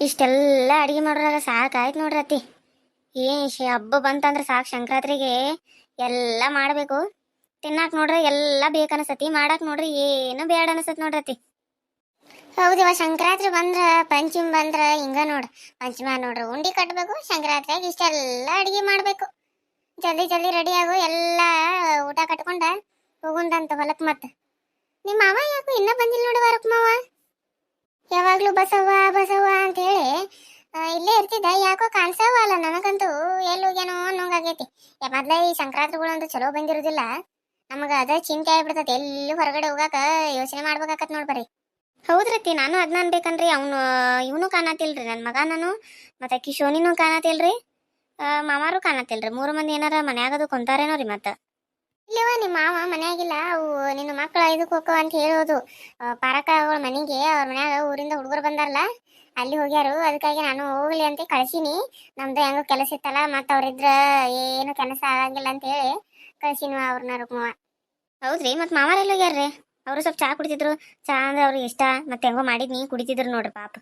ಇಷ್ಟೆಲ್ಲ ಅಡಿಗೆ ಮಾಡೋರಾಗ ಸಾಕಾಯ್ತು ನೋಡ್ರಿ ಅತ್ತಿ. ಏನ್ ಶ್- ಹಬ್ಬ ಬಂತಂದ್ರೆ ಸಾಕು ಸಂಕ್ರಾಂತಿಗೆ ಎಲ್ಲ ಮಾಡಬೇಕು. ತಿನ್ನಾಕ ನೋಡ್ರಿ ಎಲ್ಲ ಬೇಕನ್ಸತಿ ಮಾಡಾಕ ನೋಡ್ರಿ ಏನು ಬೇಡ ಅನ್ಸತ್ ನೋಡ್ರತಿ ಹೌದಿವ ಸಂಕ್ರಾಂತಿ ಬಂದ್ರ, ಪಂಚಮಿ ಬಂದ್ರ ಹಿಂಗ ನೋಡ್. ಪಂಚಮ ನೋಡ್ರಿ, ಉಂಡಿ ಕಟ್ಟಬೇಕು ಸಂಕ್ರಾಂತಿಯಾಗ ಇಷ್ಟೆಲ್ಲ ಅಡಿಗೆ ಮಾಡಬೇಕು. ಜಲ್ದಿ ಜಲ್ದಿ ರೆಡಿ ಆಗು, ಎಲ್ಲ ಊಟ ಕಟ್ಕೊಂಡ ಹೋಗುಂದಂತ ಹೊಲಕ್ ಮತ್ತ. ನಿಮ್ಮ ಮಾವ ಯಾಕೋ ಇನ್ನ ಬಂದಿಲ್ಲ ನೋಡಿ ವರಕ್ ಮಾವ? ಯಾವಾಗ್ಲೂ ಬಸವ್ವ ಬಸವ್ವ ಅಂತ ಹೇಳಿ ಇಲ್ಲೇ ಇರ್ತಿದ್ದ. ಯಾಕೋ ಕಾಣಿಸವಲ್ಲ ನನಗಂತೂ. ಎಲ್ಲೂ ಹೋಗ್ಯಾನೋ ಅನ್ನೋಂಗಾಗೈತಿ. ಮೊದ್ಲ ಈ ಸಂಕ್ರಾಂತಿಗಳು ಅಂತ ಚಲೋ ಬಂದಿರೋದಿಲ್ಲ. ನಮಗ ಅದ ಚಿಂತೆ ಆಗ್ಬಿಡ್ತೈತಿ. ಎಲ್ಲೂ ಹೊರಗಡೆ ಹೋಗಾಕ ಯೋಚನೆ ಮಾಡ್ಬೇಕಾಕತ್ ನೋಡ್ಬರಿ ಹೌದ್ರತಿ ನಾನು ಅದ್ನ ಅನ್ಬೇಕನ್ರಿ ಅವನು, ಇವನು ಕಾಣತಿಲ್ರಿ. ನನ್ನ ಮಗ ನಾನು, ಮತ್ತೆ ಕಿಶೋನಿನೂ ಕಾಣತಿಲ್ರಿ. ಮಾಮಾರು ಕಾಣತಿಲ್ರಿ. ಮೂರು ಮಂದಿ ಏನಾರ ಮನ್ಯಾಗದು ಕುಂತಾರೇನೋ ರೀ ಮತ್ತ. ಇಲ್ಲವ ನಿಮ್ಮ ಮಾವ ಮನೆಯಾಗಿಲ್ಲ. ಅವು ನಿನ್ನ ಮಕ್ಕಳು ಇದಕ್ಕೆ ಹೋಗೋ ಅಂತ ಹೇಳೋದು. ಪಾರಕ ಅವಳ ಮನೆಗೆ ಅವ್ರ ಮನ್ಯಾಗ ಊರಿಂದ ಹುಡುಗರು ಬಂದಾರಲ್ಲ ಅಲ್ಲಿ ಹೋಗ್ಯಾರು. ಅದಕ್ಕಾಗಿ ನಾನು ಹೋಗ್ಲಿ ಅಂತ ಕಳ್ಸೀನಿ. ನಮ್ದು ಹೆಂಗೋ ಕೆಲಸ ಇತ್ತಲ್ಲ ಮತ್ತೆ ಅವ್ರಿದ್ರ ಏನು ಕೆಲಸ ಆಗಂಗಿಲ್ಲ ಅಂತ ಹೇಳಿ ಕಳ್ಸೀನಿ ಅವ್ರನ್ನ ರುಕ್ಮವ ಹೌದ್ರಿ ಮತ್ತೆ ಮಾಮಾರೆಲ್ಲ ಹೋಗ್ಯಾರ್ರಿ? ಅವರು ಸ್ವಲ್ಪ ಚಹಾ ಕುಡಿತಿದ್ರು. ಚಾ ಅಂದ್ರೆ ಅವ್ರಿಗೆ ಇಷ್ಟ. ಮತ್ತೆ ಹೆಂಗೋ ಮಾಡಿದ್ನಿ ಕುಡಿತಿದ್ರು ನೋಡ್ರಿ ಪಾಪ.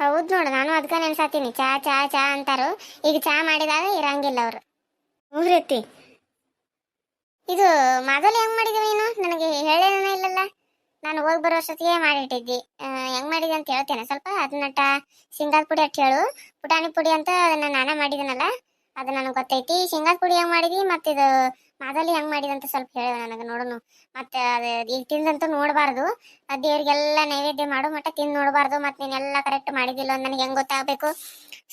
ಹೌದು ನೋಡು ನಾನು ಅದಕ್ಕ ನೆನ್ಸಾತೀನಿ. ಚಾ ಚಾ ಚಾ ಅಂತಾರು. ಈಗ ಚಹಾ ಮಾಡಿದಾಗ ಇರಂಗಿಲ್ಲ ಅವ್ರು. ಮೂರತ್ತಿ ಇದು ಮಾದಲಿ ಹೆಂಗ್ ಮಾಡಿದೀವಿ ನೀನು? ನನಗೆ ಹೇಳೇನ ಇಲ್ಲಲ್ಲ. ನಾನು ಹೋಗಿ ಬರೋ ಅಷ್ಟೊತ್ತಿಗೆ ಮಾಡಿಟ್ಟಿದ್ದಿ. ಹೆಂಗ್ ಮಾಡಿದೆ ಅಂತ ಹೇಳ್ತೇನೆ. ಸ್ವಲ್ಪ ಅದನ್ನಟ ಶೇಂಗಾದ ಪುಡಿ ಅಟ್ ಹೇಳು. ಪುಟಾಣಿ ಪುಡಿ ಅಂತ ಅದನ್ನ ನಾನೇ ಮಾಡಿದನಲ್ಲ, ಅದು ನನಗೆ ಗೊತ್ತೈತಿ. ಶೇಂಗಾದ ಪುಡಿ ಹೆಂಗ್ ಮಾಡಿದಿ ಮತ್ತೆ ಇದು ಮಾದಲಿ ಹೆಂಗ್ ಮಾಡಿದ ಅಂತ ಸ್ವಲ್ಪ ಹೇಳು ನನಗೆ ನೋಡೋನು. ಮತ್ತೆ ಅದು ಈಗ ತಿಂದಂತೂ ನೋಡಬಾರ್ದು. ಅದು ದೇವ್ರಿಗೆಲ್ಲ ನೈವೇದ್ಯ ಮಾಡೋ ಮಟ್ಟ ತಿಂದು ನೋಡಬಾರ್ದು. ಮತ್ತೆ ನೀನೆಲ್ಲ ಕರೆಕ್ಟ್ ಮಾಡಿದಿಲ್ಲ ನನಗೆ ಹೆಂಗ್ ಗೊತ್ತಾಗಬೇಕು.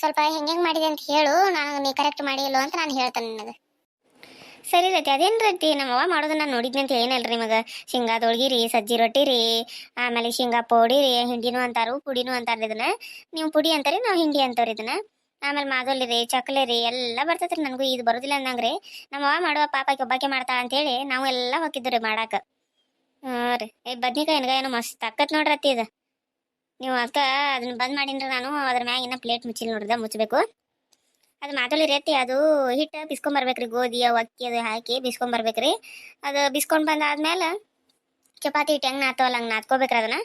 ಸ್ವಲ್ಪ ಹೆಂಗ್ ಹೆಂಗ್ ಮಾಡಿದೆ ಅಂತ ಹೇಳು. ನಾನು ನೀ ಕರೆಕ್ಟ್ ಮಾಡಿಲ್ಲ ಅಂತ ನಾನು ಹೇಳ್ತೇನೆ ನಿನಗೆ. ಸರಿ ರತಿ, ಅದೇನು ರತಿ? ನಮ್ಮವ್ವ ಮಾಡೋದನ್ನ ನೋಡಿದ್ನಿ ಅಂತ ರೀ ನಿಮಗೆ. ಶೇಂಗಾ ಹೋಳ್ಗಿ ರೀ ಸಜ್ಜಿ ರೊಟ್ಟಿ ರೀ ಆಮೇಲೆ ಶೇಂಗಾ ಪೌಡಿ ರೀ ಹಿಂಡಿನೂ ಅಂತಾರು, ಪುಡಿನೂ ಅಂತಾರ ಇದನ್ನ. ನೀವು ಪುಡಿ ಅಂತಾರೆ, ನಾವು ಹಿಂಡಿ ಅಂತವ್ರಿ ಇದನ್ನ. ಆಮೇಲೆ ಮಾದೋಲಿ ರೀ ಚಕ್ಲೆ ರೀ ಎಲ್ಲ ಬರ್ತೈತ್ರಿ ನನಗೂ, ಇದು ಬರೋದಿಲ್ಲ ಅಂದಂಗ್ರಿ. ನಮ್ಮವ್ವ ಮಾಡುವ ಪಾಪಕ್ಕೆ ಒಬ್ಬಾಕೆ ಮಾಡ್ತಾಳ ಅಂತೇಳಿ ನಾವು ಎಲ್ಲ ಹೋಗಿದ್ರಿ ಮಾಡಾಕ. ಹಾಂ ರೀ ಈ ಬದ್ನಿಕಾಯಿ ಎಣ್ಗಾಯನು ಮಸ್ತ್ ಅಕ್ಕತ್ ನೋಡ್ರತ್ತಿ ಇದು. ನೀವು ಅಕ್ಕ ಅದನ್ನ ಬಂದ್ ಮಾಡಿನ್ರಿ ನಾನು, ಅದ್ರ ಮ್ಯಾಗ ಇನ್ನ ಪ್ಲೇಟ್ ಮುಚ್ಚಿಲ್ಲ ನೋಡ್ದ ಮುಚ್ಚಬೇಕು ಅದು ಮಾತಲ್ಲಿ ರೇತಿ, ಅದು ಹಿಟ್ಟು ಬಿಸ್ಕೊಂಬರ್ಬೇಕ್ರಿ ಗೋಧಿ ಅವು ಅಕ್ಕಿ ಅದು ಹಾಕಿ ಬಿಸ್ಕೊಂಬರ್ಬೇಕ್ರಿ ಅದು ಬಿಸ್ಕೊಂಡ್ ಬಂದಾದ್ಮೇಲೆ ಚಪಾತಿ ಹಿಟ್ಟು ಹೆಂಗೆ ನಾತವಲ್ಲ ಹಂಗೆ ನಾದ್ಕೋಬೇಕ್ರಿ ಅದನ್ನು.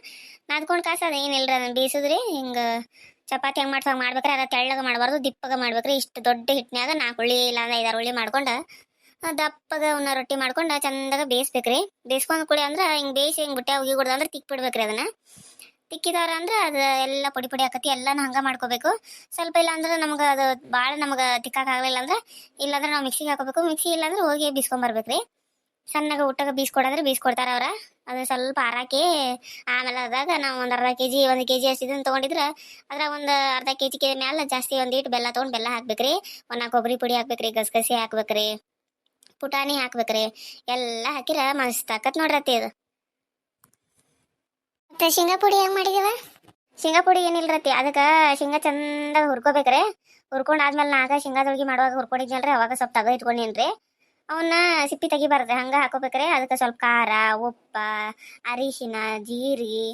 ನಾದ್ಕೊಂಡು ಕಾಸು ಅದು ಏನಿಲ್ಲರಿ ಅದನ್ನು ಬೀಸಿದ್ರಿ, ಹಿಂಗೆ ಚಪಾತಿ ಹೆಂಗೆ ಮಾಡ್ಸೋ ಮಾಡ್ಬೇಕ್ರಿ, ಅದ ತೆಳ್ಳಗೆ ಮಾಡಬಾರ್ದು, ದಿಪ್ಪಗೆ ಮಾಡ್ಬೇಕ್ರಿ. ಇಷ್ಟು ದೊಡ್ಡ ಹಿಟ್ಟಿನಾಗ ನಾಲ್ಕು ಹುಳಿ ಇಲ್ಲ ಅಂದ್ರೆ ಐದಾರು ಹುಳಿ ಮಾಡ್ಕೊಂಡು ದಪ್ಪಗೆ ರೊಟ್ಟಿ ಮಾಡ್ಕೊಂಡು ಚಂದಾಗ ಬೇಯಿಸ್ಬೇಕ್ರಿ. ಬೇಯಿಸ್ಕೊಂಡು ಕುಡಿ ಅಂದ್ರೆ ಹಿಂಗೆ ಬೇಯಿಸಿ ಹಿಂಗೆ ಬುಟ್ಟೆ ಹೋಗಿ ಕುಡ್ದು ಅಂದ್ರೆ ಅದನ್ನು ಬಿಡ್ಬೇಕ್ರಿ ಅದನ್ನ. ತಿಕ್ಕಿದಾರ ಅಂದ್ರೆ ಅದು ಎಲ್ಲ ಪುಡಿ ಪುಡಿ ಆಕತಿ, ಎಲ್ಲಾನು ಹಂಗ ಮಾಡ್ಕೋಬೇಕು. ಸ್ವಲ್ಪ ಇಲ್ಲ ಅಂದ್ರೆ ನಮ್ಗೆ ಅದು ಭಾಳ ನಮ್ಗೆ ತಿಕ್ಕಾಕ ಆಗಲಿಲ್ಲ ಅಂದ್ರೆ ಇಲ್ಲಾಂದ್ರೆ ನಾವು ಮಿಕ್ಸಿಗೆ ಹಾಕೋಬೇಕು. ಮಿಕ್ಸಿ ಇಲ್ಲಾಂದ್ರೆ ಹೋಗಿ ಬೀಸ್ಕೊಂಬರ್ಬೇಕ್ರಿ ಸಣ್ಣಗೆ ಊಟಕ್ಕೆ ಬೀಸ್ಕೊಡಂದ್ರೆ ಬೀಸ್ಕೊಡ್ತಾರ ಅವ್ರ. ಅದು ಸ್ವಲ್ಪ ಹಾರಾಕಿ ಆಮೇಲೆ ಅದಾಗ ನಾವು ಒಂದು ಅರ್ಧ ಕೆ ಜಿ ಒಂದು ಕೆ ಜಿ ಅಷ್ಟು ಇದನ್ನ ತೊಗೊಂಡಿದ್ರೆ ಅದ್ರ ಒಂದು ಅರ್ಧ ಕೆ ಜಿ ಮೇಲೆ ಜಾಸ್ತಿ ಒಂದು ಇಟ್ಟು ಬೆಲ್ಲ ತೊಗೊಂಡು ಬೆಲ್ಲ ಹಾಕ್ಬೇಕ್ರಿ. ಒಂದು ಕೊಬ್ಬರಿ ಪುಡಿ ಹಾಕ್ಬೇಕ್ರಿ, ಗಸಗಸಿ ಹಾಕ್ಬೇಕ್ರಿ, ಪುಟಾಣಿ ಹಾಕ್ಬೇಕ್ರಿ, ಎಲ್ಲ ಹಾಕಿರ ಮಸ್ತ್ ಹಾಕತ್ ನೋಡ್ರತಿ ಅದು. ಮತ್ತೆ ಶೇಂಗಾ ಪುಡಿ ಹೆಂಗ್ ಮಾಡಿದೀವ? ಶೇಂಗಾ ಪುಡಿ ಏನಿಲ್ರತಿ ಅದಕ್ಕೆ ಶೇಂಗಾ ಚಂದಾಗ ಹುರ್ಕೋಬೇಕ್ರೆ. ಹುರ್ಕೊಂಡು ಆದ್ಮೇಲೆ ನಾಗ ಶೇಂಗಾದೊಳಗೆ ಮಾಡುವಾಗ ಹುರ್ಕೊಂಡಿದ್ನಲ್ರಿ, ಅವಾಗ ಸ್ವಲ್ಪ ತಗೋ ಇಟ್ಕೊಂಡೇನ್ರಿ. ಅವನ್ನ ಸಿಪ್ಪಿ ತೆಗಿಬಾರ್ದು ಹಂಗ ಹಾಕೋಬೇಕ್ರೆ. ಅದಕ್ಕೆ ಸ್ವಲ್ಪ ಖಾರ, ಉಪ್ಪ, ಅರಿಶಿನ ಜೀರಿಗೆ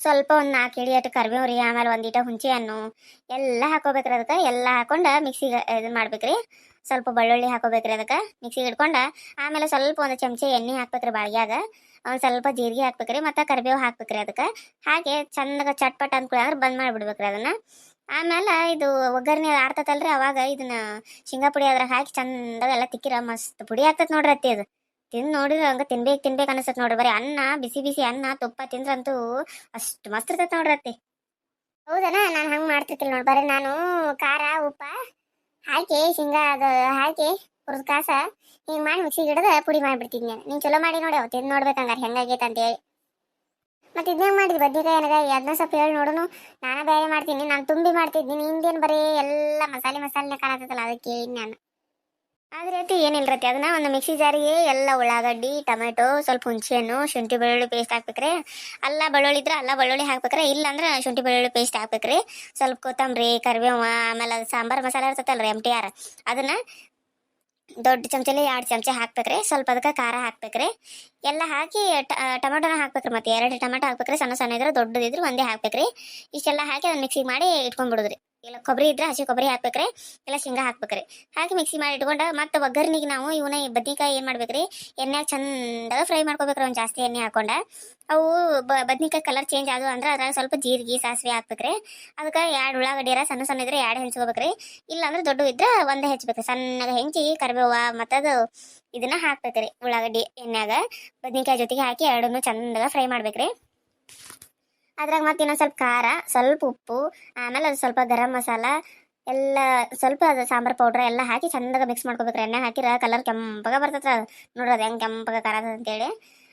ಸ್ವಲ್ಪ ಒಂದು ನಾಲ್ಕು ಇಳಿ ಅಟ್ಟು ರೀ ಆಮೇಲೆ ಒಂದಿಟ ಹುಂಚೆ ಹಣ್ಣು ಎಲ್ಲ ಹಾಕೋಬೇಕ್ರಿ ಅದಕ್ಕೆ. ಎಲ್ಲ ಹಾಕೊಂಡು ಮಿಕ್ಸಿಗೆ ಇದನ್ನ ಮಾಡ್ಬೇಕ್ರಿ. ಸ್ವಲ್ಪ ಬೆಳ್ಳುಳ್ಳಿ ಹಾಕೋಬೇಕ್ರಿ ಅದಕ್ಕೆ, ಮಿಕ್ಸಿಗೆ ಇಟ್ಕೊಂಡು ಆಮೇಲೆ ಸ್ವಲ್ಪ ಒಂದು ಚಮಚೆ ಎಣ್ಣೆ ಹಾಕ್ಬೇಕ್ರಿ ಬಾಳ್ಗ್ಯಾಗ. ಒಂದು ಸ್ವಲ್ಪ ಜೀರಿಗೆ ಹಾಕ್ಬೇಕ್ರಿ, ಮತ್ತು ಕರಿಬೇವು ಹಾಕ್ಬೇಕ್ರಿ ಅದಕ್ಕೆ. ಹಾಗೆ ಚಂದಾಗ ಚಟ್ಪಟ್ ಅಂದ್ಕೊಳ್ಳೋದ್ರೆ ಬಂದ್ ಮಾಡಿಬಿಡ್ಬೇಕ್ರಿ ಅದನ್ನ. ಆಮೇಲೆ ಇದು ಒಗ್ಗರಣೆ ಆಡ್ತತಲ್ರಿ ಅವಾಗ ಇದನ್ನ ಶೇಂಗಾ ಪುಡಿ ಅದ್ರಾಗ ಹಾಕಿ ಚಂದಾಗ ಎಲ್ಲ ತಿಕ್ಕಿರ, ಮಸ್ತ್ ಪುಡಿ ಆಗ್ತೈತೆ ನೋಡ್ರಿ ಅತ್ತಿ ಅದು. ತಿಂದು ನೋಡಿದ್ರೆ ಹಂಗ ತಿನ್ಬೇಕು ತಿನ್ಬೇಕು ಅನಿಸ್ತೈತೆ ನೋಡ್ರಿ, ಬರೀ ಅನ್ನ, ಬಿಸಿ ಬಿಸಿ ಅನ್ನ, ತುಪ್ಪ ತಿಂದ್ರಂತೂ ಅಷ್ಟು ಮಸ್ತ್ ಇರ್ತೈತೆ ನೋಡ್ರಿ ಅತ್ತಿ. ಹೌದನ, ನಾನು ಹಂಗೆ ಮಾಡ್ತಿರ್ತಿಲ್ಲ ನೋಡಿ, ಬರೀ ನಾನು ಖಾರ, ಉಪ್ಪ ಹಾಕಿ ಶೇಂಗಾ ಅದು ಹಾಕಿ ಹುರಿದ ಕಾಸ ಹಿಂಗೆ ಮಾಡಿ ಮಿಕ್ಸಿ ಗಿಡದ ಪುಡಿ ಮಾಡ್ಬಿಡ್ತೀನಿ ನಾನು. ನೀನು ಚಲೋ ಮಾಡಿ ನೋಡಿ ಅವತ್ತು ನೋಡ್ಬೇಕಂಗಾರ ನೋಡ್ಬೇಕಂಗಾರೆ ಅಂತ ಅಂತೇಳಿ. ಮತ್ತೆ ಇದನ್ನ ಮಾಡಿದ್ ಬದ್ನಿಕಾಯಿ ಏನಾಗ ಅದನ್ನ ಸ್ವಲ್ಪ ಹೇಳಿ ನೋಡುನು. ನಾನು ಬೇರೆ ಮಾಡ್ತೀನಿ, ನಾನು ತುಂಬಿ ಮಾಡ್ತಿದ್ದೀನಿ ಹಿಂದೇನು ಬರೀ ಎಲ್ಲ ಮಸಾಲೆ ಮಸಾಲೆ ಕಾಣತ್ತಲ್ಲ ಅದಕ್ಕೆ ಕೇಳಿದ್ ನಾನು. ಆದ್ರೆ ರೀತಿ ಏನಿಲ್ರತಿ ಅದನ್ನ ಒಂದು ಮಿಕ್ಸಿ ಜಾರಿಗೆ ಎಲ್ಲ ಉಳ್ಳಾಗಡ್ಡಿ, ಟೊಮೆಟೊ, ಸ್ವಲ್ಪ ಹುಣಸೆಹಣ್ಣು, ಶುಂಠಿ ಬೆಳ್ಳುಳ್ಳಿ ಪೇಸ್ಟ್ ಹಾಕ್ಬೇಕ್ರಿ. ಅಲ್ಲ ಬೆಳ್ಳುಳ್ಳಿ ಇದ್ರೆ ಅಲ್ಲ ಬೆಳ್ಳುಳ್ಳಿ ಹಾಕ್ಬೇಕ್ರೆ. ಇಲ್ಲ ಅಂದ್ರೆ ಶುಂಠಿ ಬೆಳ್ಳುಳ್ಳಿ ಪೇಸ್ಟ್ ಹಾಕ್ಬೇಕ್ರಿ. ಸ್ವಲ್ಪ ಕೊತ್ತಂಬರಿ, ಕರಿಬೇವು, ಆಮೇಲೆ ಅದು ಸಾಂಬಾರ್ ಮಸಾಲೆ ಇರ್ತೈತಲ್ರಿ ಎಂ ಟಿ ಆರ್. ಅದನ್ನ ದೊಡ್ಡ ಚಮಚಲಿ ಎರಡು ಚಮಚ ಹಾಕ್ಬೇಕ್ರಿ. ಸ್ವಲ್ಪ ಅದಕ್ಕೆ ಖಾರ ಹಾಕ್ಬೇಕ್ರಿ. ಎಲ್ಲ ಹಾಕಿ ಟೊಮೆಟೊನ ಹಾಕ್ಬೇಕ್ರಿ ಮತ್ತೆ. ಎರಡು ಟೊಮೆಟೊ ಹಾಕ್ಬೇಕ್ರಿ. ಸಣ್ಣ ಸಣ್ಣ ಇದ್ರೆ ದೊಡ್ಡದಿದ್ರೆ ಒಂದೇ ಹಾಕ್ಬೇಕ್ರಿ. ಇಷ್ಟೆಲ್ಲ ಹಾಕಿ ಅದನ್ನ ಮಿಕ್ಸಿಗೆ ಮಾಡಿ ಇಟ್ಕೊಂಡ್ಬಿಡುದ್ರಿ. ಇಲ್ಲ, ಕೊಬ್ಬರಿ ಇದ್ರೆ ಹಸಿ ಕೊಬ್ಬರಿ ಹಾಕ್ಬೇಕ್ರಿ. ಇಲ್ಲ, ಶೇಂಗಾ ಹಾಕ್ಬೇಕ್ರಿ. ಹಾಕಿ ಮಿಕ್ಸಿ ಮಾಡಿ ಇಟ್ಕೊಂಡು ಮತ್ತೆ ಒಗ್ಗರ್ನಿಗೆ ನಾವು ಇವನ್ನ ಬದ್ನಿಕಾಯಿ ಏನು ಮಾಡ್ಬೇಕ್ರಿ? ಎಣ್ಣೆಗೆ ಚಂದಾಗ ಫ್ರೈ ಮಾಡ್ಕೋಬೇಕ್ರಿ ಒಂದು ಜಾಸ್ತಿ ಎಣ್ಣೆ ಹಾಕೊಂಡ. ಅವು ಬದ್ನಿಕಾಯಿ ಕಲರ್ ಚೇಂಜ್ ಆದವು ಅಂದ್ರೆ ಅದ್ರಾಗ ಸ್ವಲ್ಪ ಜೀರಿಗೆ, ಸಾಸಿವೆ ಹಾಕ್ಬೇಕ್ರಿ. ಅದಕ್ಕೆ ಎರಡು ಉಳ್ಳಾಗಡ್ಡಿರ ಸಣ್ಣ ಸಣ್ಣ ಇದ್ರೆ ಎರಡು ಹೆಂಚ್ಕೋಬೇಕ್ರಿ. ಇಲ್ಲಾಂದ್ರೆ ದೊಡ್ಡ ಇದ್ರೆ ಒಂದೇ ಹೆಚ್ಬೇಕ್ರಿ. ಸಣ್ಣಗೆ ಹೆಂಚಿ ಕರಿಬೇವ ಮತ್ತದು ಇದನ್ನ ಹಾಕ್ಬೇಕ್ರಿ ಉಳ್ಳಾಗಡ್ಡಿ ಎಣ್ಣೆಗ ಬದ್ನಿಕಾಯಿ ಜೊತೆಗೆ ಹಾಕಿ ಎರಡನ್ನೂ ಚಂದಾಗ ಫ್ರೈ ಮಾಡ್ಬೇಕ್ರಿ. ಅದ್ರಾಗ ಮತ್ತೆ ಇನ್ನೊಂದು ಸ್ವಲ್ಪ ಖಾರ, ಸ್ವಲ್ಪ ಉಪ್ಪು, ಆಮೇಲೆ ಅದು ಸ್ವಲ್ಪ ಗರಂ ಮಸಾಲ, ಎಲ್ಲ ಸ್ವಲ್ಪ ಅದು ಸಾಂಬಾರ್ ಪೌಡ್ರ್ ಎಲ್ಲ ಹಾಕಿ ಚಂದಾಗ ಮಿಕ್ಸ್ ಮಾಡ್ಕೋಬೇಕ್ರಿ. ಎಣ್ಣೆ ಹಾಕಿರ ಕಲರ್ ಕೆಂಪಾಗ ಬರ್ತದ ನೋಡ್ರಿ ಅದು ಹೆಂಗೆ ಕೆಂಪಗ ಖಾರ ಅಂತೇಳಿ.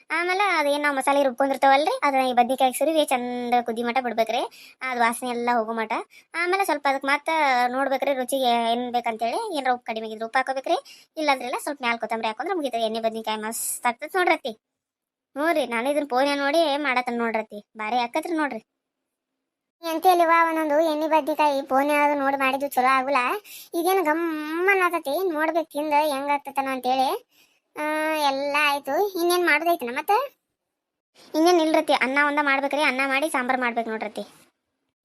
ಆಮೇಲೆ ಅದೇನು ನಾವು ಮಸಾಲೆ ರುಬ್ಕೊಂಡಿರ್ತಾವಲ್ರಿ, ಅದನ್ನ ಈ ಬದ್ನಿಕಾಯಿ ಸುರಿವಿ ಚಂದ ಕುದಿ ಮಟ ಬಿಡ್ಬೇಕ್ರಿ. ಅದು ವಾಸನೆ ಎಲ್ಲ ಹೋಗೋ ಮಟ ಆಮೇಲೆ ಸ್ವಲ್ಪ ಅದಕ್ಕೆ ಮತ್ತೆ ನೋಡ್ಬೇಕ್ರಿ ರುಚಿಗೆ ಏನು ಬೇಕಂತೇಳಿ. ಏನಾರ ಉಪ್ಪು ಕಡಿಮೆ ಉಪ್ಪು ಹಾಕೋಬೇಕ್ರಿ. ಇಲ್ಲಾಂದ್ರೆಲ್ಲ ಸ್ವಲ್ಪ ಮ್ಯಾಲ್ ಕೊತ್ತಂಬರಿ ಹಾಕೊಂಡ್ರೆ ಮುಗಿತದೆ. ಎಣ್ಣೆ, ಬದ್ನಿಕಾಯಿ ಮಸ್ತ್ ಆಗ್ತದೆ ನೋಡ್ರತಿ ಹ್ಞೂ ರೀ ನಾನು ಇದನ್ನ ಫೋನ್ ನೋಡಿ ಮಾಡತ್ತ ನೋಡ್ರತಿ. ಭಾರಿ ಆಕತ್ರಿ ನೋಡ್ರಿ. ಎಂತೇಲಿವ ಒಂದೊಂದು ಎಣ್ಣೆ ಬದ್ನಿಕಾಯಿ ಫೋನ್ ಯಾವ್ದು ನೋಡಿ ಮಾಡಿದ್ದು ಚಲೋ ಆಗುಲ್ಲ. ಈಗೇನು ಗಮ್ಮನ್ ಆತತಿ ನೋಡ್ಬೇಕು ತಿಂದ ಹೆಂಗ್ ಆಗ್ತತನ ಅಂತೇಳಿ. ಎಲ್ಲ ಆಯ್ತು. ಇನ್ನೇನು ಮಾಡೋದೈತನ ಮತ್ತೆ? ಇನ್ನೇನು ಇಲ್ರತಿ, ಅನ್ನ ಒಂದ ಮಾಡ್ಬೇಕ್ರಿ, ಅನ್ನ ಮಾಡಿ ಸಾಂಬಾರ್ ಮಾಡ್ಬೇಕು ನೋಡ್ರತಿ.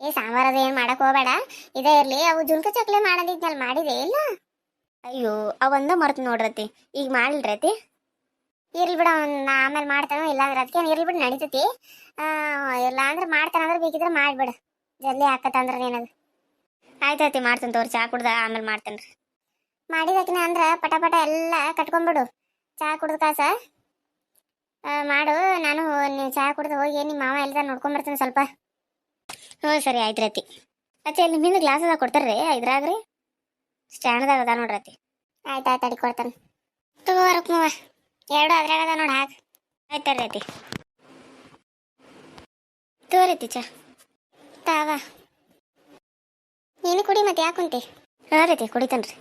ಏ, ಸಾಂಬಾರ್ ಅದು ಏನು ಮಾಡಕ್ ಹೋಗ್ಬೇಡ. ಇದೇ ಇರ್ಲಿ, ಅವು ಜುಲ್ಕ ಚಕ್ಲಿ ಮಾಡೋದಿದ್ನಲ್ಲಿ, ಮಾಡಿದೆ ಇಲ್ಲ? ಅಯ್ಯೋ, ಅವಂದ ಮರ್ತು ನೋಡ್ರತಿ. ಈಗ ಮಾಡಿಲ್ರತಿ? ಇರ್ಲಿ ಬಿಡ, ಅವ್ನ ಆಮೇಲೆ ಮಾಡ್ತಾನೋ ಇಲ್ಲಾಂದ್ರೆ ಅದಕ್ಕೆ ಇರ್ಲಿ ಬಿಡು, ನಡೀತೈತಿ. ಇಲ್ಲ ಅಂದ್ರೆ ಮಾಡ್ತಾನಂದ್ರೆ ಬೇಕಿದ್ರೆ ಮಾಡ್ಬಿಡ. ಜಲ್ದಿ ಹಾಕತ್ತಂದ್ರೆ ಏನದು ಆಯ್ತಾಯ್ತಿ ಮಾಡ್ತೀನಿ ತೋರಿ, ಚಾ ಕುಡ್ದ, ಆಮೇಲೆ ಮಾಡ್ತೇನೆ ರೀ. ಮಾಡಿದಕಿನ ಅಂದ್ರೆ ಪಟ ಪಟ ಎಲ್ಲ ಕಟ್ಕೊಂಡ್ಬಿಡು ಚಾ ಕುಡ್ದು ಕಾಸ. ಮಾಡು, ನಾನು ನೀವು ಚಹಾ ಕುಡ್ದು ಹೋಗಿ ನಿಮ್ಮ ಮಾವ ಎಲ್ಲ ನೋಡ್ಕೊಂಬರ್ತೀನಿ ಸ್ವಲ್ಪ. ಹ್ಞೂ, ಸರಿ, ಆಯ್ತು ರತಿ ಅಚ್ಚಿ ಅಲ್ಲಿ ನಿಮ್ಮಿಂದ ಗ್ಲಾಸ್ ಅದ ಕೊಡ್ತಾರ್ರಿ ಇದ್ರಾಗ ರೀ ಸ್ಟ್ಯಾಂಡ್ದಾಗ ಅದ ನೋಡ್ರಿ ಅತಿ ಆಯ್ತು ಆಯ್ತು, ಅಡಿ ಕೊಡ್ತಾನೆ. ತಗೋ ಮಾವ. ಎರಡು ಅದ್ರಾಗ ಅದ ನೋಡಿ, ಹಾಕ್. ಆಯ್ತು ರತಿ ತಗೋರೈತಿ ಚಾ. ತಾವ ನೀನು ಕುಡಿ ಮತ್ತೆ ಯಾಕುಂತಿ ಕುಂತಿ? ಹಾಂ ರೀತಿ ಕುಡಿತೇನೆ ರೀ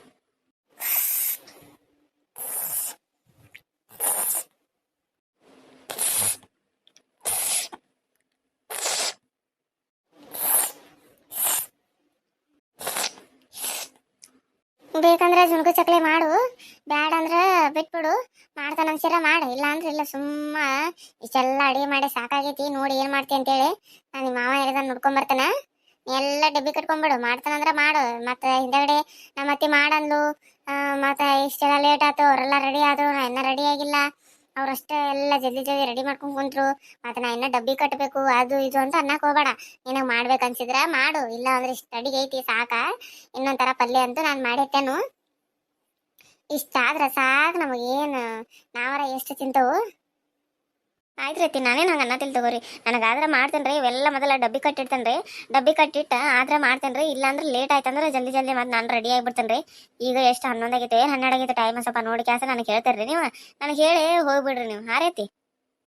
ಬೇಕಂದ್ರೆ ಜುನ್ಕು ಚಕ್ಲಿ ಮಾಡು ಬ್ಯಾಡ ಅಂದ್ರೆ ಬಿಟ್ಬಿಡು ಮಾಡ್ತಾನ ಅನ್ಸಿರ ಮಾಡು ಇಲ್ಲ ಅಂದ್ರೆ ಇಲ್ಲ ಸುಮ್ಮ ಇಷ್ಟೆಲ್ಲ ಅಡಿಗೆ ಮಾಡಿ ಸಾಕಾಗೈತಿ, ನೋಡಿ ಏನ್ ಅಂತ ಅಂತೇಳಿ ನಾನು ನಿಮ್ಮ ಮಾವ ಹೇಳಿದ ನೋಡ್ಕೊಂಡ್ ಬರ್ತಾನ. ಎಲ್ಲ ಡಬ್ಬಿ ಕಟ್ಕೊಂಡ್ಬಿಡು ಮಾಡ್ತಾನಂದ್ರ ಮಾಡು. ಮತ್ತೆ ಹಿಂದಗಡೆ ನಮ್ಮ ಅತ್ತಿ ಮಾಡಂದ್ಲು. ಮತ್ತೆ ಇಷ್ಟೆಲ್ಲ ಲೇಟ್ ಆಯ್ತು, ಅವರೆಲ್ಲ ರೆಡಿ ಆದ್ರು, ನಾ ರೆಡಿ ಆಗಿಲ್ಲ. ಅವ್ರಷ್ಟೇ ಎಲ್ಲ ಜಲ್ದಿ ಜಲ್ದಿ ರೆಡಿ ಮಾಡ್ಕೊಂಡು ಕುಂತ್ರು. ಮತ್ತೆ ನಾ ಇನ್ನ ಡಬ್ಬಿ ಕಟ್ಟಬೇಕು ಅದು ಇದು ಅಂತ ಅನ್ನಕ್ ಹೋಗ್ಬೇಡ. ನಿನಗ್ ಮಾಡ್ಬೇಕು ಅನ್ಸಿದ್ರೆ ಮಾಡು, ಇಲ್ಲ ಅಂದ್ರೆ ಇಷ್ಟು ಅಡಿಗೆ ಐತಿ, ಸಾಕ. ಇನ್ನೊಂಥರ ಪಲ್ಯ ಅಂತೂ ನಾನು ಮಾಡಿರ್ತೇನು. ಇಷ್ಟ ಆದ್ರೆ ಸಾಕು ನಮಗೇನು, ನಾವರ ಎಷ್ಟು ತಿಂತವು? ಆಯ್ತು ರೀತಿ ನಾನೇ ನಂಗೆ ಅನ್ನ ತಿಳ್ ತಗೋರಿ? ನನಗಾದ್ರೆ ಮಾಡ್ತೇನೆ ರೀ, ಇವೆಲ್ಲ ಮೊದಲ ಡಬ್ಬಿ ಕಟ್ಟಿಡ್ತೇನೆ ರೀ. ಡಬ್ಬಿ ಕಟ್ಟಿಟ್ಟು ಆದ್ರೆ ಮಾಡ್ತೇನೆ ರೀ, ಇಲ್ಲಾಂದ್ರೆ ಲೇಟ್ ಆಯ್ತಂದ್ರೆ ಜಲ್ದಿ ಜಲ್ದಿ ಮತ್ತೆ ನಾನು ರೆಡಿ ಆಗಿಬಿಡ್ತೇನೆ ರೀ. ಈಗ ಎಷ್ಟು ಹನ್ನೊಂದು ಆಗೈತೆ, ಏನು ಹನ್ನೆರಡು ಆಗೈತೆ ಟೈಮ್ ಸ್ವಲ್ಪ ನೋಡಿ ಕ್ಯಾಸ ನನಗೆ ಹೇಳ್ತಾರೆ ರೀ ನೀವು. ನನಗೆ ಹೇಳಿ ಹೋಗ್ಬಿಡ್ರಿ ನೀವು. ಆ ರೀತಿ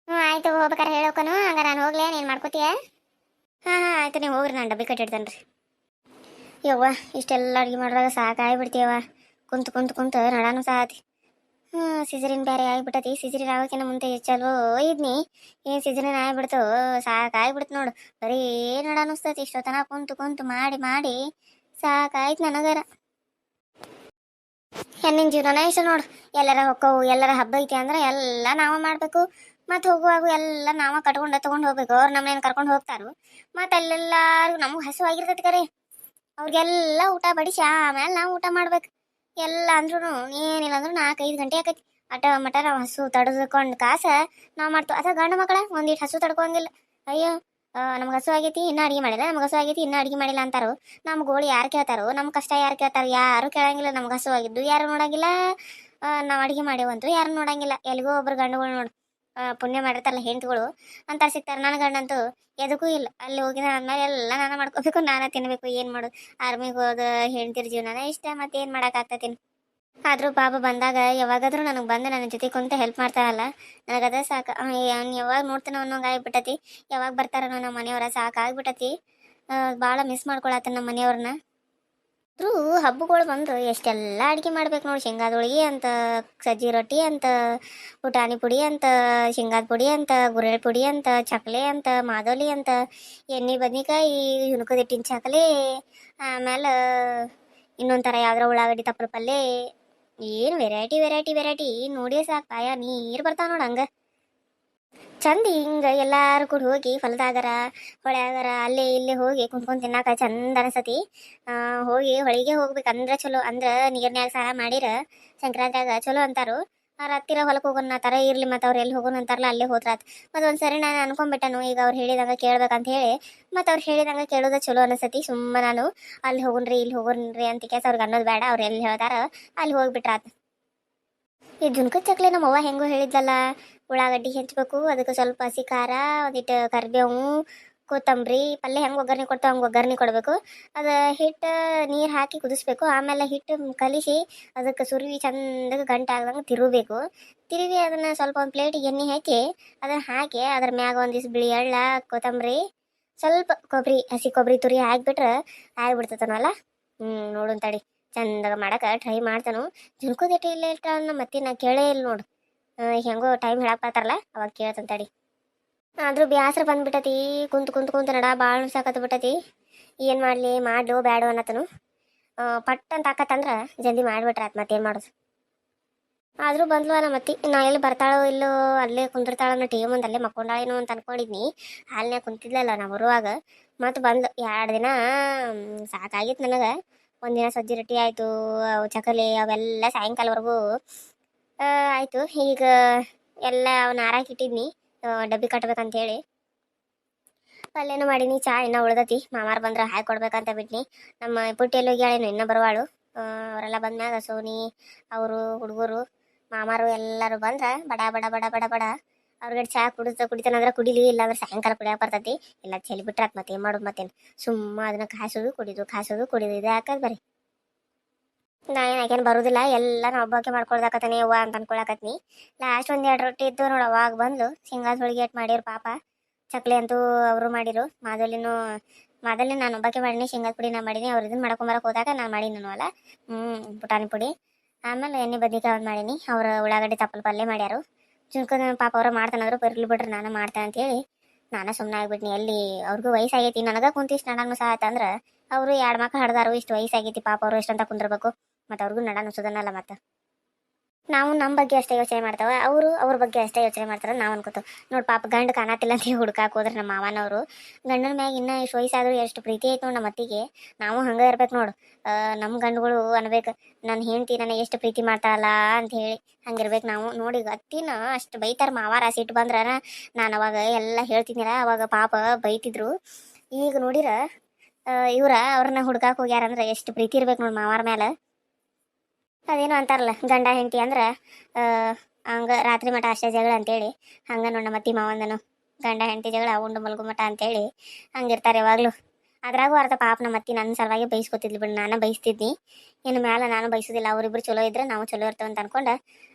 ಹ್ಞೂ ಆಯ್ತು ಹೋಗ್ಬೇಕಾರೆ ಹೇಳೋಕನು. ಹಂಗೆ ನಾನು ಹೋಗ್ಲೇ, ನೀನು ಮಾಡ್ಕೋತೀಯ? ಹಾಂ ಹಾಂ, ಆಯ್ತು, ನೀವು ಹೋಗ್ರಿ, ನಾನು ಡಬ್ಬಿ ಕಟ್ಟಿಡ್ತೇನೆ ರೀ. ಯವ್ವ, ಇಷ್ಟೆಲ್ಲ ಅಡುಗೆ ಮಾಡಿದಾಗ ಸಾಕಾಗ್ಬಿಡ್ತೀಯವ್ವ. ಕುಂತು ಕುಂತು ಕುಂತು ನಡಾನು ಸಾತಿ ಸಿಜರಿನ್ ಬೇರೆ ಆಗಿಬಿಟ್ಟತಿ. ಸಿಜರಿನ್ ಆಗೋಕಿನ ಮುಂದೆ ಚಲೋ ಇದ್ನಿ. ಏನು ಸಿಜರಿನ್ ಆಗಿಬಿಡ್ತು? ಸಾಕಾಗ್ಬಿಡ್ತು ನೋಡು. ಬರೀ ನಡ ಅನಿಸ್ತತಿ. ಇಷ್ಟೊತ್ತನ ಕುಂತು ಕುಂತು ಮಾಡಿ ಮಾಡಿ ಸಾಕಾಯ್ತು ನನಗರ. ಹೆಣ್ಣಿನ ಜೀವನ ಇಷ್ಟ ನೋಡು. ಎಲ್ಲರ ಹೊಕ್ಕವು ಎಲ್ಲರ ಹಬ್ಬ ಐತಿ ಅಂದ್ರೆ ಎಲ್ಲ ನಾವ ಮಾಡಬೇಕು. ಮತ್ತೆ ಹೋಗುವಾಗ ಎಲ್ಲ ನಾವ ಕಟ್ಕೊಂಡು ತಗೊಂಡು ಹೋಗ್ಬೇಕು. ಅವ್ರು ನಮ್ಮನೇನು ಕರ್ಕೊಂಡು ಹೋಗ್ತಾರು. ಮತ್ತೆ ಅಲ್ಲೆಲ್ಲಾರು ನಮಗೆ ಹಸುವಾಗಿರ್ತೈತಿ ಕರೆ. ಅವ್ರಿಗೆಲ್ಲ ಊಟ ಬಡಿಸಿ ಆಮೇಲೆ ನಾವು ಊಟ ಮಾಡ್ಬೇಕು. ಎಲ್ಲ ಅಂದ್ರೂ ಏನಿಲ್ಲ ಅಂದ್ರೂ ನಾಲ್ಕೈದು ಗಂಟೆ ಆಕೈತಿ. ಅಟ ಮಟರ ಹಸು ತಡೆದುಕೊಂಡು ಕಾಸ ನಾವು ಮಾಡ್ತು. ಅದ ಗಂಡು ಮಕ್ಕಳ ಒಂದಿಟ್ಟು ಹಸು ತಡ್ಕೊಂಗಿಲ್ಲ ಅಯ್ಯೋ ನಮ್ಗೆ ಹಸು ಆಗೈತಿ, ಇನ್ನೂ ಅಡಿಗೆ ಮಾಡಿಲ್ಲ. ನಮ್ಗೆ ಹಸು ಆಗೈತಿ, ಇನ್ನೂ ಅಡಿಗೆ ಮಾಡಿಲ್ಲ ಅಂತಾರು. ನಮ್ಮ ಗೋಳಿ ಯಾರು ಕೇಳ್ತಾರೋ ನಮ್ಮ ಕಷ್ಟ ಯಾರು ಕೇಳ್ತಾರೋ, ಯಾರು ಕೇಳಂಗಿಲ್ಲ ನಮ್ಗೆ ಹಸು ಆಗಿದ್ದು. ಯಾರು ನೋಡಂಗಿಲ್ಲ ನಾವು ಅಡಿಗೆ ಮಾಡಿವಂತು ಯಾರು ನೋಡಂಗಿಲ್ಲ. ಎಲ್ಲಿಗೋ ಒಬ್ರು ಗಂಡುಗಳು ನೋಡು ಪುಣ್ಯ ಮಾಡಿರ್ತಾರಲ್ಲ ಹೆಂಡ್ತಿಗಳು. ಅಂತ ಸಿಗ್ತಾರೆ ನನ್ನ ಗಂಡಂತೂ ಎದಕ್ಕೂ ಇಲ್ಲ. ಅಲ್ಲಿ ಹೋಗಿದ ಆದ್ಮೇಲೆ ಎಲ್ಲ ನಾನು ಮಾಡ್ಕೋಬೇಕು, ನಾನು ತಿನ್ನಬೇಕು ಏನು ಮಾಡೋದು ಆರ್ಮಿಗೆ ಹೋದ ಹೆಣ್ತಿರ್ ಜೀವನ ಇಷ್ಟ ಮತ್ತೆ ಏನು ಮಾಡೋಕ್ಕಾಗ್ತೈತಿ ಆದರೂ ಪಾಪ ಬಂದಾಗ ಯಾವಾಗಾದರೂ ನನಗೆ ಬಂದು ನನ್ನ ಜೊತೆ ಕುಂತ ಹೆಲ್ಪ್ ಮಾಡ್ತಾರಲ್ಲ ನನಗೆ ಅದೇ ಸಾಕು ಅವ್ನು ಯಾವಾಗ ನೋಡ್ತಾನೆ ಅನ್ನೋಂಗೆ ಆಗ್ಬಿಟ್ಟತಿ. ಯಾವಾಗ ಬರ್ತಾರನೋ ನಮ್ಮ ಮನೆಯವ್ರ ಸಾಕಾಗ್ಬಿಟ್ಟತಿ. ಭಾಳ ಮಿಸ್ ಮಾಡ್ಕೊಳತ್ತ ನಮ್ಮ ಮನೆಯವ್ರನ್ನ. ಆದ್ರೂ ಹಬ್ಬಗಳು ಬಂದು ಎಷ್ಟೆಲ್ಲ ಅಡುಗೆ ಮಾಡ್ಬೇಕು ನೋಡಿ. ಶೇಂಗಾದ ಹೋಳಿಗೆ ಅಂತ, ಸಜ್ಜಿ ರೊಟ್ಟಿ ಅಂತ ಪುಟಾಣಿ ಪುಡಿ ಅಂತ, ಶೇಂಗಾದ ಪುಡಿ ಅಂತ ಗುರೆಳ್ ಪುಡಿ ಅಂತ, ಚಕ್ಲೆ ಅಂತ, ಮಾದೋಲಿ ಅಂತ, ಎಣ್ಣೆ, ಬದ್ನಿಕಾಯಿ ಹುಣಕದಿಟ್ಟಿನ ಚಕ್ಲೆ, ಆಮೇಲೆ ಇನ್ನೊಂದು ಥರ ಯಾವ್ದಾರ ಉಳ್ಳಾಗಡ್ಡಿ ತಪ್ಪಲ ಪಲ್ಯ ಏನು ವೆರೈಟಿ ವೆರೈಟಿ ವೆರೈಟಿ ನೋಡಿ ಸಾಕು. ಪಾಯ, ನೀರು ಬರ್ತಾವ ನೋಡಿ ಹಂಗೆ. ಚಂದ ಹಿಂಗ ಎಲ್ಲಾರು ಕೂಡ ಹೋಗಿ ಹೊಲದಾಗರ, ಹೊಳ್ಯಾಗರ, ಅಲ್ಲೇ ಇಲ್ಲೇ ಹೋಗಿ ಕುಂತ್ಕೊಂಡ್ ತಿನ್ನಾಕ ಚಂದ ಅನಸತಿ. ಹೋಗಿ ಹೊಳಿಗೆ ಹೋಗ್ಬೇಕು ಅಂದ್ರೆ ಚಲೋ, ಅಂದ್ರ ನೀರ್ನ್ಯಾಗ ಸಹ ಮಾಡಿರ ಸಂಕ್ರಾಂತಿಯಾಗ ಚಲೋ ಅಂತಾರು. ಅವ್ರ ಹತ್ತಿರ ಹೊಲಕ್ಕೆ ಹೋಗೋಣ ತರ ಇರ್ಲಿ ಮತ್ತೆ ಅವ್ರು ಎಲ್ಲಿ ಹೋಗೋಣ ಅಂತಾರಲ್ಲ ಅಲ್ಲೇ ಹೋದ್ರಾತ್. ಮತ್ತೆ ಒಂದ್ಸರಿ ನಾನು ಅನ್ಕೊಂಡ್ಬಿಟ್ಟನು ಈಗ ಅವ್ರು ಹೇಳಿದಂಗ ಕೇಳ್ಬೇಕಂತ ಹೇಳಿ ಮತ್ತೆ ಅವ್ರು ಹೇಳಿದಂಗ ಕೇಳೋದ ಚಲೋ ಅನಸತಿ ಸುಮ್ಮ ನಾನು. ಅಲ್ಲಿ ಹೋಗುಣ್ರಿ ಇಲ್ಲಿ ಹೋಗುಣ್ರಿ ಅಂತ ಕೇಸ್ ಅವ್ರಿಗೆ ಅನ್ನೋದು ಬೇಡ, ಅವ್ರು ಎಲ್ಲಿ ಹೇಳ್ತಾರ, ಅಲ್ಲಿ ಹೋಗ್ಬಿಟ್ರಾತ್. ಈ ಜುನ್ಕದ ಚಕ್ಲಿ ನಮ್ಮ ಅವ್ವ ಹೆಂಗೋ ಹೇಳಿದ್ಲಲ್ಲ, ಉಳ್ಳಾಗಡ್ಡಿ ಹೆಚ್ಬೇಕು, ಅದಕ್ಕೆ ಸ್ವಲ್ಪ ಹಸಿ ಖಾರ ಒಂದಿಟ್ಟು ಕರಿಬೇವು, ಕೊತ್ತಂಬರಿ ಪಲ್ಯ ಹೆಂಗೆ ಒಗ್ಗರಣೆ ಕೊಡ್ತಾವೆ ಹಂಗೆ ಒಗ್ಗರಣೆ ಕೊಡಬೇಕು. ಅದು ಹಿಟ್ಟು ನೀರು ಹಾಕಿ ಕುದಿಸ್ಬೇಕು, ಆಮೇಲೆ ಹಿಟ್ಟು ಕಲಿಸಿ ಅದಕ್ಕೆ ಸುರುವಿ ಚಂದಗೆ ಗಂಟೆ ಆಗ್ದಂಗೆ ತಿರುಗಬೇಕು. ತಿರುವಿ ಅದನ್ನು ಸ್ವಲ್ಪ ಒಂದು ಪ್ಲೇಟಿಗೆ ಎಣ್ಣೆ ಹಾಕಿ ಅದನ್ನು ಹಾಕಿ ಅದ್ರ ಮ್ಯಾಗ ಒಂದಿಷ್ಟು ಬಿಳಿ ಎಳ್ಳ, ಕೊತ್ತಂಬರಿ, ಸ್ವಲ್ಪ ಕೊಬ್ಬರಿ ಹಸಿ ಕೊಬ್ಬರಿ ತುರಿ ಹಾಕ್ಬಿಟ್ರೆ ಆಗ್ಬಿಡ್ತತನಲ್ಲ? ಹ್ಞೂ ನೋಡೋಣ ತಡಿ. ಚಂದಾಗ ಮಾಡಕ್ಕೆ ಟ್ರೈ ಮಾಡ್ತಾನು. ಜುನ್ಕೋದೆಟ್ಟಿ ಇಲ್ಲ ಇಟ್ಟ ಮತ್ತೆ ನಾ ಕೇಳೇ ಇಲ್ಲ ನೋಡು. ಹೆಂಗೋ ಟೈಮ್ ಹೇಳಕ್ಕೆ ಬರ್ತಾರಲ್ಲ ಅವಾಗ ಕೇಳ್ತಂತಡಿ ಆದರೂ ಬ್ಯಾಸ್ರ ಬಂದ್ಬಿಟ್ಟತಿ, ಕುಂತು ಕುಂತು ಕುಂತ ನಡ ಭಾಳ ಸಾಕತ್ ಬಿಟ್ಟತಿ ಏನು ಮಾಡಲಿ, ಮಾಡ್ಲು ಬ್ಯಾಡು ಅನ್ನತನು ಪಟ್ ಅಂತ ಆಕತ್ತಂದ್ರ ಜಲ್ದಿ ಮಾಡ್ಬಿಟ್ರ ಆತ್ ಮತ್ತೇನು ಮಾಡೋದು. ಆದ್ರೂ ಬಂದ್ಲು ಅಲ್ಲ ಮತ್ತೆ ನಾ ಎಲ್ಲಿ ಬರ್ತಾಳೋ ಇಲ್ಲೋ, ಅಲ್ಲೇ ಕುಂದಿರ್ತಾಳ ಅನ್ನೋ ವಿ ಮುಂದೆ ಅಲ್ಲೇ ಮಕ್ಕೊಂಡಾಳೇನೋ ಅಂತ ಅನ್ಕೊಂಡಿದ್ನಿ. ಹಾಲ್ನ್ಯಾಗ ಕುಂತಿದ್ಲಲ್ಲ ನಾ ಬರುವಾಗ. ಮತ್ತೆ ಬಂದು ಎರಡು ದಿನ ಸಾಕಾಗಿತ್ತು ನನಗೆ. ಒಂದಿನ ಸಜ್ಜಿ ರೊಟ್ಟಿ ಆಯಿತು ಚಕಲಿ ಅವೆಲ್ಲ ಸಾಯಂಕಾಲವರೆಗೂ ಆಯಿತು. ಈಗ ಎಲ್ಲ ಅವನ್ನ ಹಾರಾಕಿಟ್ಟಿದ್ನಿ ಡಬ್ಬಿ ಕಟ್ಬೇಕಂತ ಹೇಳಿ ಪಲ್ಯನೂ ಮಾಡೀನಿ, ಚಾ ಇನ್ನ ಉಳ್ದತಿ. ಮಾಮಾರ್ ಬಂದ್ರೆ ಹಾಕಿ ಕೊಡ್ಬೇಕಂತ ಬಿಟ್ನಿ. ನಮ್ಮ ಪುಟ್ಟಿಯಲ್ಲಿ ಹೋಗಿ ಹೋಗ್ಯಾಳೇನು ಇನ್ನ ಬರುವಾಳು. ಅವರೆಲ್ಲ ಬಂದ್ಮ್ಯಾಗ ಸೋನಿ, ಅವರು ಹುಡುಗರು, ಮಾಮಾರು ಎಲ್ಲರೂ ಬಂದ್ರ ಬಡ ಬಡ ಬಡ ಬಡ ಬಡ ಅವ್ರಿಗೆ ಚಾ ಕುಡಿತ ಕುಡಿತಾನಂದ್ರ ಕುಡಿಲಿ, ಇಲ್ಲಾಂದ್ರೆ ಸಾಯಂಕಾಲ ಕುಡಿಯಾಕ ಬರ್ತೈತಿ. ಇಲ್ಲ ಚೆಲ್ಲಿ ಬಿಟ್ರಾತ್ ಮತ್ತೆ ಏನು ಮಾಡೋದು ಮತ್ತೇನು? ಸುಮ್ಮ ಅದನ್ನ ಕಾಯಿಸೋದು ಕುಡಿದು ಕಾಯಿಸೋದು ಕುಡಿದು, ಇದು ಹಾಕದ್ ಬರೀ? ನಾ ಏನು ಬರೋದಿಲ್ಲ, ಎಲ್ಲ ನಾ ಒಬ್ಬಾಕೆ ಮಾಡ್ಕೊಳ್ದಾಕತ್ತಾನೆ, ಅವ್ವ ಅಂತ ಅನ್ಕೊಳಕತ್ನಿ. ಲಾಸ್ಟ್ ಒಂದು ಎರಡು ರೊಟ್ಟಿ ಇದ್ದು ನೋಡು ಅವಾಗ ಬಂದು ಶೇಂಗಾದ ಹೋಳಿಗೆ ಏಟ್ ಮಾಡಿರು ಪಾಪ. ಚಕ್ಲಿ ಅಂತೂ ಅವರು ಮಾಡಿರು. ಮಾದಲಿನೂ ಮಾದಲಿ ನಾನು ಒಬ್ಬಾಕೆ ಮಾಡಿನಿ ಶೇಂಗಾದ ಪುಡಿ ನಾ ಮಾಡೀನಿ, ಅವ್ರು ಇದನ್ನ ಮಾಡ್ಕೊಂಬರಕ್ಕೆ ಹೋದಾಗ ನಾನು ಮಾಡೀನಿ ನಾನು ಅಲ್ಲ. ಹ್ಞೂ ಪುಟಾಣಿ ಪುಡಿ. ಆಮೇಲೆ ಎಣ್ಣೆ ಬದ್ನಿಕಾಯಿ ಒಂದು ಮಾಡೀನಿ. ಅವ್ರ ಉಳ್ಳಾಗಡ್ಡಿ ತಪ್ಪಲ್ ಪಲ್ಯ ಮಾಡ್ಯಾರು. ಜುನ್ಕದ ಪಾಪ ಅವ್ರ ಮಾಡ್ತಾನಂದ್ರು ಬರ್ಲಿ ಬಿಡ್ರಿ, ನಾನು ಮಾಡ್ತಾನೆ ಅಂತೇಳಿ ನಾನು ಸುಮ್ಮನೆ ಆಗ್ಬಿಟ್ನಿ. ಎಲ್ಲಿ ಅವ್ರಿಗೂ ವಯಸ್ಸಾಗೈತಿ, ನನಗ ಕುಂತಿಷ್ಟು ಸಹ ಆಯ್ತಂದ್ರೆ ಅವರು ಎರಡು ಮಕ್ಳು ಹಡ್ದಾರು, ಇಷ್ಟು ವಯಸ್ಸಾಗೈತಿ ಪಾಪ ಅವರು ಎಷ್ಟಂತ ಕುಂದಿರ್ಬೇಕು. ಮತ್ತು ಅವ್ರಿಗೂ ನಡ ಅಲ್ಲ ಮತ್ತೆ. ನಾವು ನಮ್ಮ ಬಗ್ಗೆ ಅಷ್ಟೇ ಯೋಚನೆ ಮಾಡ್ತಾವ, ಅವರು ಅವ್ರ ಬಗ್ಗೆ ಅಷ್ಟೇ ಯೋಚನೆ ಮಾಡ್ತಾರೆ, ನಾವು ಅನ್ಕೋತೀವಿ. ನೋಡಿ ಪಾಪ ಗಂಡ ಕಾಣತಿಲ್ಲ ಅಂತ ಹುಡ್ಕಾಕ್ ಹೋದ್ರೆ ನಮ್ಮ ಮಾವನವರು, ಗಂಡನ ಮ್ಯಾಗ ಇನ್ನೂ ಎಷ್ಟು ವಯಸ್ಸಾದ್ರು ಎಷ್ಟು ಪ್ರೀತಿ ಐತೆ ನೋಡಿ ನಮ್ಮ ಅತ್ತಿಗೆ. ನಾವು ಹಂಗೆ ಇರ್ಬೇಕು ನೋಡು. ನಮ್ಮ ಗಂಡುಗಳು ಅನ್ಬೇಕು ನನ್ನ ಹೆಂಡತಿ ನನಗೆ ಎಷ್ಟು ಪ್ರೀತಿ ಮಾಡ್ತಾಳಲ್ಲ ಅಂತ ಹೇಳಿ ಹಂಗಿರ್ಬೇಕು ನಾವು. ನೋಡಿ ಅತ್ತಿನ ಅಷ್ಟು ಬೈತಾರೆ ಮಾವಾರ ಸಿಟ್ಟು ಬಂದ್ರ ನಾನು ಅವಾಗ ಎಲ್ಲ ಹೇಳ್ತಿದ್ದೀರ ಅವಾಗ ಪಾಪ ಬೈತಿದ್ರು. ಈಗ ನೋಡಿರ ಇವ್ರ ಅವ್ರನ್ನ ಹುಡ್ಕಾಕ್ ಹೋಗ್ಯಾರಂದ್ರೆ ಎಷ್ಟು ಪ್ರೀತಿ ಇರ್ಬೇಕು ನೋಡಿ ಮಾವಾರ ಮೇಲೆ ಅದೇನೋ ಅಂತಾರಲ್ಲ, ಗಂಡ ಹೆಂಡತಿ ಅಂದ್ರೆ ಹಂಗ ರಾತ್ರಿ ಮಠ ಅಷ್ಟೇ ಜಗಳ ಅಂತೇಳಿ, ಹಂಗ ನೋಡ ಮತ್ತಿ ಮಾವಂದನು ಗಂಡ ಹೆಂಡತಿ ಜಗಳ ಉಂಡು ಮಲ್ಗು ಮಠ ಅಂತೇಳಿ, ಹಂಗಿರ್ತಾರೆ ಯಾವಾಗ್ಲೂ. ಅದ್ರಾಗೂ ಅರ್ಧ ಪಾಪ ನಮ್ಮ ಅತ್ತಿ ನನ್ನ ಸಲುವಾಗಿ ಬೈಸ್ಕೊತಿದ್ಲು ಬಿಡು, ನಾನು ಬೈಸ್ತಿದ್ನಿ. ಇನ್ನು ಮ್ಯಾಲ ನಾನು ಬೈಸೋದಿಲ್ಲ, ಅವರಿಬ್ರು ಚಲೋ ಇದ್ರೆ ನಾವು ಚಲೋ ಇರ್ತೇವೆ ಅಂತ ಅನ್ಕೊಂಡು,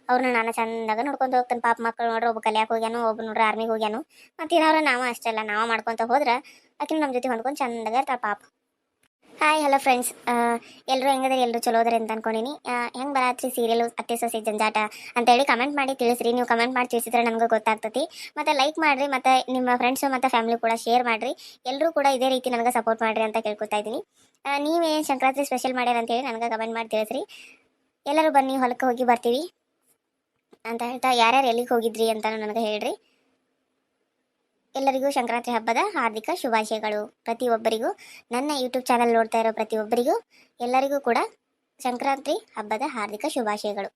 ಅವ್ರನ್ನ ನಾನು ಚಂದಾಗ ನೋಡ್ಕೊಂಡು ಹೋಗ್ತಾನೆ. ಪಾಪ ಮಕ್ಕಳು ನೋಡ್ರಿ ಒಬ್ಬ ಕಲಿಯಾಕೆ ಹೋಗ್ಯಾನು, ಒಬ್ಬ ನೋಡ್ರಿ ಆರ್ಮಿಗೆ ಹೋಗ್ಯಾನು ಮತ್ತೆ ಇರೋರು ನಾವು ಅಷ್ಟೇ ಅಲ್ಲ, ನಾವು ಮಾಡ್ಕೊತ ಹೋದ್ರೆ ಆಕಿನ ನಮ್ಮ ಜೊತೆ ಹೊಂದ್ಕೊಂಡು ಚಂದಾಗ ಇರ್ತಾಳೆ ಪಾಪ. ಹಾಯ್ ಹಲೋ ಫ್ರೆಂಡ್ಸ್ ಎಲ್ಲರೂ ಹೆಂಗದ್ರೆ ಎಲ್ಲರೂ ಚಲೋ ಅದ್ರಿ ಅಂತ ಅನ್ಕೊಂಡಿನಿ. ಹೆಂಗೆ ಬರತ್ರಿ ಸೀರಿಯಲ್ ಅತ್ತೆ ಸೊಸೆ ಜಂಜಾಟ ಅಂತೇಳಿ ಕಮೆಂಟ್ ಮಾಡಿ ತಿಳಿಸ್ರಿ. ನೀವು ಕಮೆಂಟ್ ಮಾಡಿ ತಿಳಿಸಿದ್ರೆ ನಮ್ಗೆ ಗೊತ್ತಾಗ್ತತಿ. ಮತ್ತು ಲೈಕ್ ಮಾಡಿರಿ, ಮತ್ತು ನಿಮ್ಮ ಫ್ರೆಂಡ್ಸು ಮತ್ತು ಫ್ಯಾಮಿಲಿ ಕೂಡ ಶೇರ್ ಮಾಡಿರಿ. ಎಲ್ಲರೂ ಕೂಡ ಇದೇ ರೀತಿ ನನಗೆ ಸಪೋರ್ಟ್ ಮಾಡಿರಿ ಅಂತ ಕೇಳ್ಕೊತಾ ಇದ್ದೀನಿ. ನೀವೇನು ಸಂಕ್ರಾಂತಿ ಸ್ಪೆಷಲ್ ಮಾಡ್ಯಾರ ಅಂತೇಳಿ ನನಗೆ ಕಮೆಂಟ್ ಮಾಡಿ ತಿಳಿಸ್ರಿ. ಎಲ್ಲರೂ ಬನ್ನಿ, ಹೊಲಕ್ಕೆ ಹೋಗಿ ಬರ್ತೀವಿ ಅಂತ ಹೇಳ್ತಾ ಯಾರ್ಯಾರು ಎಲ್ಲಿಗೆ ಹೋಗಿದ್ರಿ ಅಂತ ನನಗೆ ಹೇಳ್ರಿ. ಎಲ್ಲರಿಗೂ ಸಂಕ್ರಾಂತಿ ಹಬ್ಬದ ಹಾರ್ದಿಕ ಶುಭಾಶಯಗಳು. ಪ್ರತಿಯೊಬ್ಬರಿಗೂ, ನನ್ನ ಯೂಟ್ಯೂಬ್ ಚಾನಲ್ ನೋಡ್ತಾ ಇರೋ ಪ್ರತಿಯೊಬ್ಬರಿಗೂ, ಎಲ್ಲರಿಗೂ ಕೂಡ ಸಂಕ್ರಾಂತಿ ಹಬ್ಬದ ಹಾರ್ದಿಕ ಶುಭಾಶಯಗಳು.